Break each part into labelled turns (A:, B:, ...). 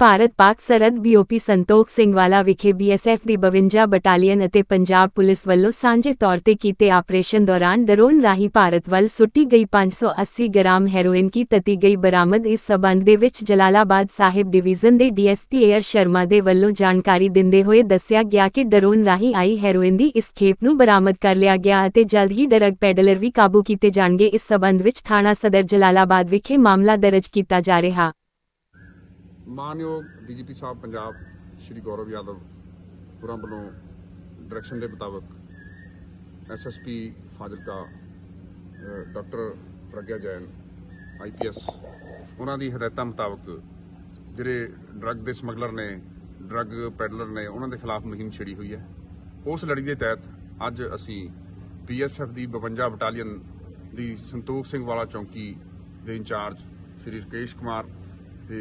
A: ਭਾਰਤ-ਪਾਕ ਸਰਹੱਦ ਬੀਓਪੀ ਸੰਤੋਖ ਸਿੰਘ ਵਾਲਾ ਵਿਖੇ ਬੀਐਸਐਫ ਦੀ 52 ਬਟਾਲੀਅਨ ਅਤੇ ਪੰਜਾਬ ਪੁਲਿਸ ਵੱਲੋਂ ਸਾਂਝੇ ਤੌਰ ਤੇ ਕੀਤੇ ਆਪਰੇਸ਼ਨ ਦੌਰਾਨ ਡਰੋਨ ਰਾਹੀਂ ਭਾਰਤ ਵੱਲ ਸੁੱਟੀ ਗਈ 580 ਗ੍ਰਾਮ ਹੈਰੋਇਨ ਕੀ ਤਤੀ ਗਈ ਬਰਾਮਦ। ਇਸ ਸਬੰਧ ਦੇ ਵਿੱਚ ਜਲਾਲਾਬਾਦ ਸਾਹਿਬ ਡਿਵੀਜ਼ਨ ਦੇ ਡੀਐਸਪੀ ਏਅਰ ਸ਼ਰਮਾ ਦੇ ਵੱਲੋਂ ਜਾਣਕਾਰੀ ਦਿੰਦੇ ਹੋਏ ਦੱਸਿਆ ਗਿਆ ਕਿ ਡਰੋਨ ਰਾਹੀਂ ਆਈ ਹੈਰੋਇਨ ਦੀ ਇਸ ਖੇਪ ਨੂੰ ਬਰਾਮਦ ਕਰ ਲਿਆ ਗਿਆ ਅਤੇ ਜਲਦ ਹੀ ਡਰਗ ਪੈਡਲਰ ਵੀ ਕਾਬੂ ਕੀਤੇ ਜਾਣਗੇ। ਇਸ ਸਬੰਧ ਵਿੱਚ ਥਾਣਾ ਸਦਰ ਜਲਾਲਾਬਾਦ ਵਿਖੇ ਮਾਮਲਾ ਦਰਜ ਕੀਤਾ ਜਾ ਰਿਹਾ।
B: ਮਾਨਯੋਗ ਡੀਜੀਪੀ ਸਾਹਿਬ ਪੰਜਾਬ ਸ਼੍ਰੀ ਗੌਰਵ ਯਾਦਵ ਹੋਰਾਂ ਵੱਲੋਂ ਡਾਇਰੈਕਸ਼ਨ ਦੇ ਮੁਤਾਬਕ SSP Fazilka doctor Pragya Jain IPS ਉਹਨਾਂ ਦੀ ਹਦਾਇਤਾਂ ਮੁਤਾਬਕ ਜਿਹੜੇ ਡਰੱਗ ਦੇ ਸਮਗਲਰ ਨੇ ਡਰੱਗ ਪੈਡਲਰ ਨੇ, ਉਹਨਾਂ ਦੇ ਖਿਲਾਫ ਮੁਹਿੰਮ ਛੇੜੀ ਹੋਈ ਹੈ। ਉਸ ਲੜੀ ਦੇ ਤਹਿਤ ਅੱਜ ਅਸੀਂ ਪੀਐਸਐਫ ਦੀ 52 ਬਟਾਲੀਅਨ ਦੀ ਸੰਤੋਖ ਸਿੰਘ ਵਾਲਾ ਚੌਂਕੀ ਦੇ ਇੰਚਾਰਜ ਸ਼੍ਰੀ ਰਕੇਸ਼ ਕੁਮਾਰ ਤੇ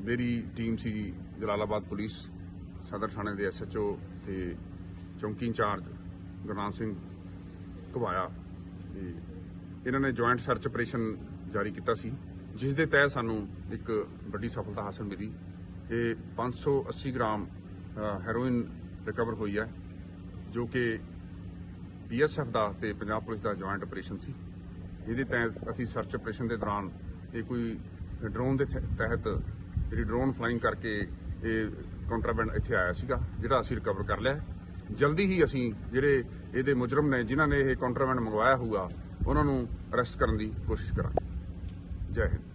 B: ਮੇਰੀ ਟੀਮ ਸੀ ਜਲਾਲਾਬਾਦ ਪੁਲਿਸ, ਸਦਰ ਥਾਣੇ ਦੇ ਐਸਐਚਓ ਤੇ ਚੌਂਕੀ ਇੰਚਾਰਜ ਗੁਰਨਾਮ ਸਿੰਘ ਘਵਾਇਆ ਤੇ ਇਹਨਾਂ ਨੇ ਜੁਆਇੰਟ ਸਰਚ ਆਪਰੇਸ਼ਨ ਜਾਰੀ ਕੀਤਾ ਸੀ, ਜਿਸ ਦੇ ਤਹਿਤ ਸਾਨੂੰ ਇੱਕ ਵੱਡੀ ਸਫਲਤਾ ਹਾਸਲ ਮਿਲੀ। ਇਹ 580 ਗ੍ਰਾਮ ਹੈਰੋਇਨ ਰਿਕਵਰ ਹੋਈ ਹੈ, ਜੋ ਕਿ ਬੀਐਸਐਫ ਦਾ ਤੇ ਪੰਜਾਬ ਪੁਲਿਸ ਦਾ ਜੁਆਇੰਟ ਆਪਰੇਸ਼ਨ ਸੀ। ਇਹਦੇ ਤਹਿਤ ਅਸੀਂ ਸਰਚ ਆਪਰੇਸ਼ਨ ਦੇ ਦੌਰਾਨ ਇਹ ਕੋਈ ਡਰੋਨ ਦੇ ਤਹਿਤ ਜਿਹੜੀ ਡਰੋਨ ਫਲਾਈਂਗ ਕਰਕੇ ਇਹ ਕੰਟਰਾਬੈਂਡ ਇੱਥੇ ਆਇਆ ਸੀਗਾ, ਜਿਹੜਾ ਅਸੀਂ ਰਿਕਵਰ ਕਰ ਲਿਆ ਜਲਦੀ ਹੀ ਅਸੀਂ ਜਿਹੜੇ ਇਹਦੇ ਮੁਜਰਮ ਨੇ, ਜਿਨ੍ਹਾਂ ਨੇ ਇਹ ਕੰਟਰਾਬੈਂਡ ਮੰਗਵਾਇਆ ਹੋਊਗਾ, ਉਹਨਾਂ ਨੂੰ ਅਰੈਸਟ ਕਰਨ ਦੀ ਕੋਸ਼ਿਸ਼ ਕਰਾਂਗੇ। ਜੈ ਹਿੰਦ।